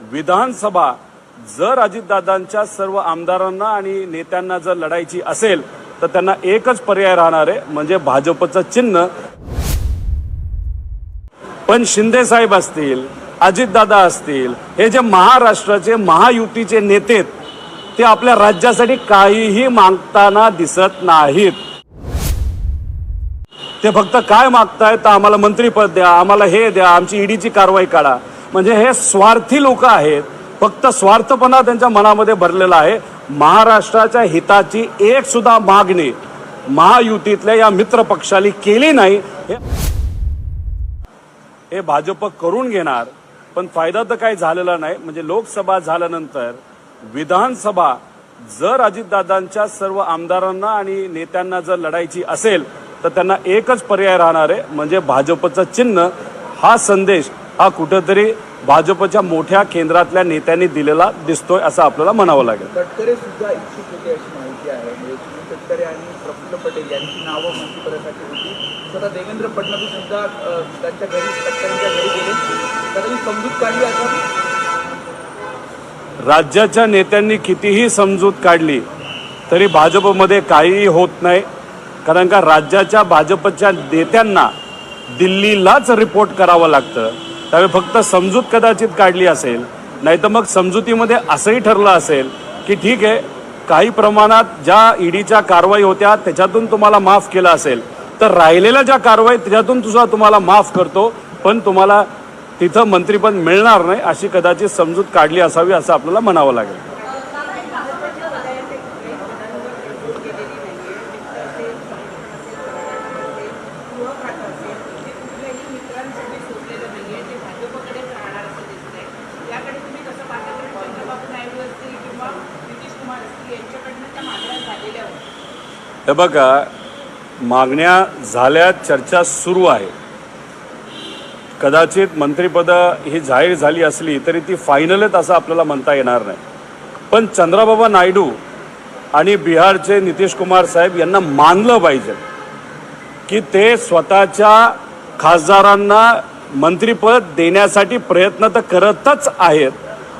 विधानसभा जर अजितदादांच्या सर्व आमदारांना आणि नेत्यांना जर लढायची असेल तर त्यांना एकच पर्याय राहणार आहे म्हणजे भाजपचं चिन्ह. पण शिंदे साहेब असतील अजितदादा असतील हे जे महाराष्ट्राचे महायुतीचे नेते आहेत, ते आपल्या राज्यासाठी काहीही मागताना दिसत नाहीत. ते फक्त काय मागतायत तर आम्हाला मंत्रीपद द्या आम्हाला हे द्या आमची ईडीची कारवाई काढा. म्हणजे हे स्वार्थी लोक आहेत फक्त स्वार्थपणा त्यांच्या मनामध्ये भरलेला आहे. महाराष्ट्राच्या हिताची एक सुद्धा मागणी महायुतीतल्या या मित्र पक्षाली केली नाही. हे हे भाजप करून घेणार पण फायदा तर काही झालेला नाही. म्हणजे लोकसभा झाल्यानंतर विधानसभा जर अजितदादांच्या सर्व आमदारांना आणि नेत्यांना जर लढायची असेल तर त्यांना एकच पर्याय राहणार आहे म्हणजे भाजपचं चिन्ह. हा संदेश हा कुठंतरी भाजपच्या मोठ्या केंद्रातल्या नेत्यांनी दिलेला दिसतोय असं आपल्याला म्हणावं लागेल. तटकरे सुद्धा इच्छुक होते अशी माहिती आहे. म्हणजे तटकरे आणि प्रफुल्ल पटेल यांची नावं मंत्रिपदासाठी होती. स्वतः देवेंद्र फडणवीस सुद्धा त्यांच्या घरी तटकरेंच्या घरी गेले. त्याची समजूत काढली आता? राज्याच्या नेत्यांनी कितीही समजूत काढली तरी भाजपमध्ये काहीही होत नाही. कारण का राज्याच्या भाजपच्या नेत्यांना दिल्लीलाच रिपोर्ट करावं लागतं. त्यावेळी फक्त समजूत कदाचित काढली असेल नाही तर मग समजुतीमध्ये असंही ठरलं असेल की ठीक आहे काही प्रमाणात ज्या ईडीच्या कारवाई होत्या त्याच्यातून तुम्हाला माफ केलं असेल. तर राहिलेल्या ज्या कारवाई त्याच्यातून सुद्धा तुम्हाला माफ करतो पण तुम्हाला तिथं मंत्रीपद मिळणार नाही अशी कदाचित समजूत काढली असावी असं आपल्याला म्हणावं लागेल याकडे तुम्ही कसं पाहता कारण चंद्रबाबू नायडू असतील किंवा नितीश कुमार असतील यांच्याकडनं त्या मागण्या झालेल्या होत्या हे बघा मागण्या झाल्या चर्चा सुरू आहे. कदाचित मंत्रिपदं ही जाहीर झाली असली तरी ती फायनलच असं आपल्याला म्हणता येणार नाही. पण चंद्रबाबा नायडू आणि बिहारचे नितीश कुमार साहेब यांना मानलं पाहिजे की ते स्वतःच्या खासदारांना मंत्रिपद देण्यासाठी प्रयत्न तर करतच आहेत.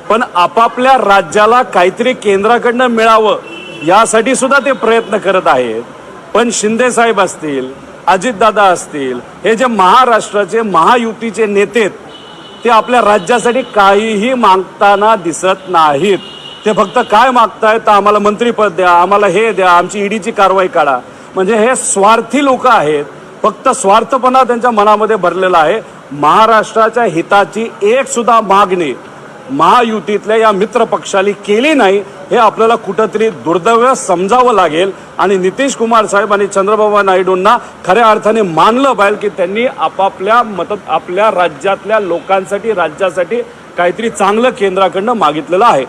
पण आपापल्या राज्याला काहीतरी केंद्राकडनं मिळावं यासाठी सुद्धा ते प्रयत्न करत आहेत. पण शिंदे साहेब असतील अजितदादा असतील हे जे महाराष्ट्राचे महायुतीचे नेते आहेत, ते आपल्या राज्यासाठी काहीही मागताना दिसत नाहीत. ते फक्त काय मागतायत तर आम्हाला मंत्रीपद द्या आम्हाला हे द्या आमची ईडीची कारवाई काढा. म्हणजे हे स्वार्थी लोक आहेत फक्त स्वार्थपणा त्यांच्या मनामध्ये भरलेला आहे. महाराष्ट्राच्या हिताची एक सुद्धा मागणी महायुतीतल्या या मित्र पक्षाली केली नाही हे आपल्याला कुठंतरी दुर्दैव समजावं लागेल. आणि नितीश कुमार साहेब आणि चंद्रबाबा नायडूंना खऱ्या अर्थाने मानलं पाहिजे की त्यांनी आपापल्या मत आपल्या राज्यातल्या लोकांसाठी राज्यासाठी काहीतरी चांगलं केंद्राकडनं मागितलेलं आहे.